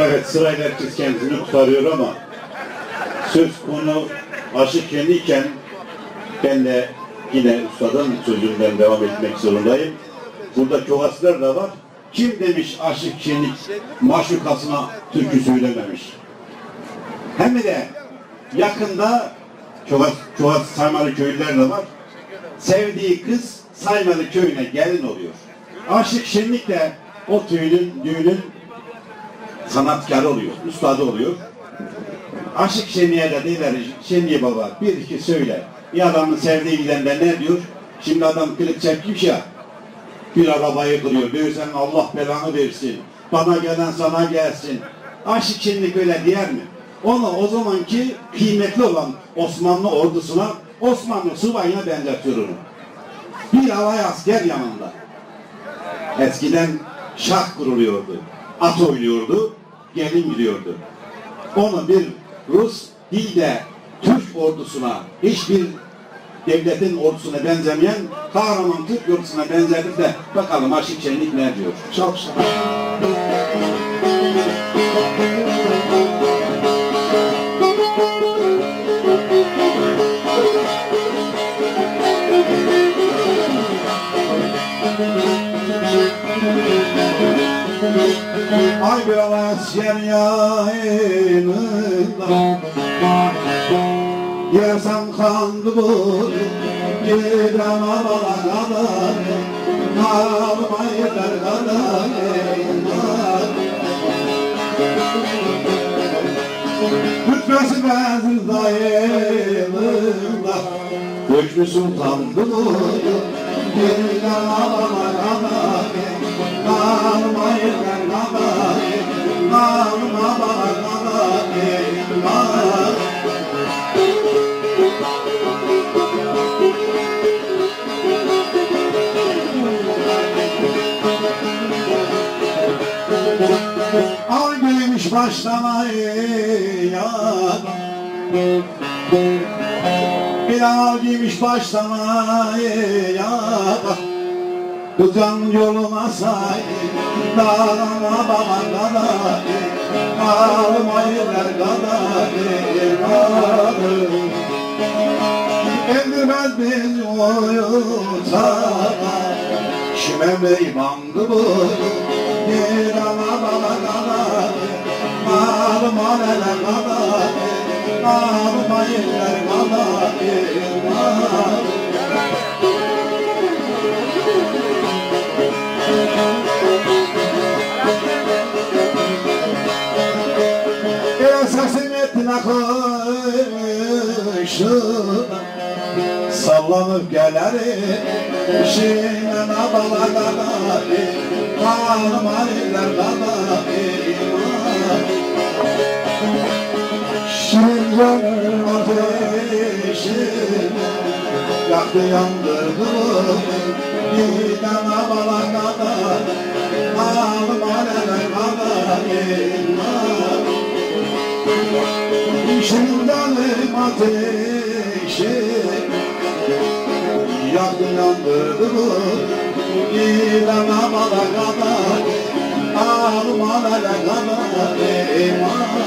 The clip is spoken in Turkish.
Evet sırayla herkes kendisini kurtarıyor ama söz konu aşık kendiyken ben de yine ustadın sözünden devam etmek zorundayım. Burada kövaslar da var. Kim demiş aşık şenlik maşukasına türkü söylememiş. Hem de yakında Çovas, Çovas Saymalı köylüler de var. Sevdiği kız Saymalı köyüne gelin oluyor. Aşık şenlik de o düğünün, düğünün sanatkarı oluyor, ustadı oluyor. Aşık Şenli'ye de diyorlar, Şenli baba bir iki söyle. Bir adamın sevdiği gidende ne diyor? Şimdi adam kılık çekmiş ya, bir arabayı kırıyor. Diyorsan Allah belanı versin. Bana gelen sana gelsin. Aşık Şenlik öyle diyer mi? Onu o zamanki kıymetli olan Osmanlı ordusuna, Osmanlı subayına benzetiyor onu. Bir alay asker yanında. Eskiden şah kuruluyordu. At oynuyordu, gelin gidiyordu. Onu bir Rus değil de Türk ordusuna, hiçbir devletin ordusuna benzemeyen kahraman Türk ordusuna benzerdik de bakalım Aşık Şenlik ne diyor? Çok sağ Ay bir asker yayınında. Yersen kandı bu Giden avalar kadar Narma yeter kadar. Hütmesi benziz dayılında Hükmü sultandı bu Al giymiş başlamayı ya Bir al giymiş başlamayı ya Kızan yoluna say Dağına bana kadar Ağlamayı ver kadar Eldirmez biz uyusa Şimemde imandı bu? Bir ana bana kadar Malım alele kadar Malım ayırlar akışına Sallanıp gelerim. Şiinen abalarları Kanım alirlerleri Şirin gönül ateşi Yaktı yandırdı Giden abalarları Kanım alirlerleri Şirinlerim ateşi Yaktı yandırdı bu İlan amala kadar alele kadar iman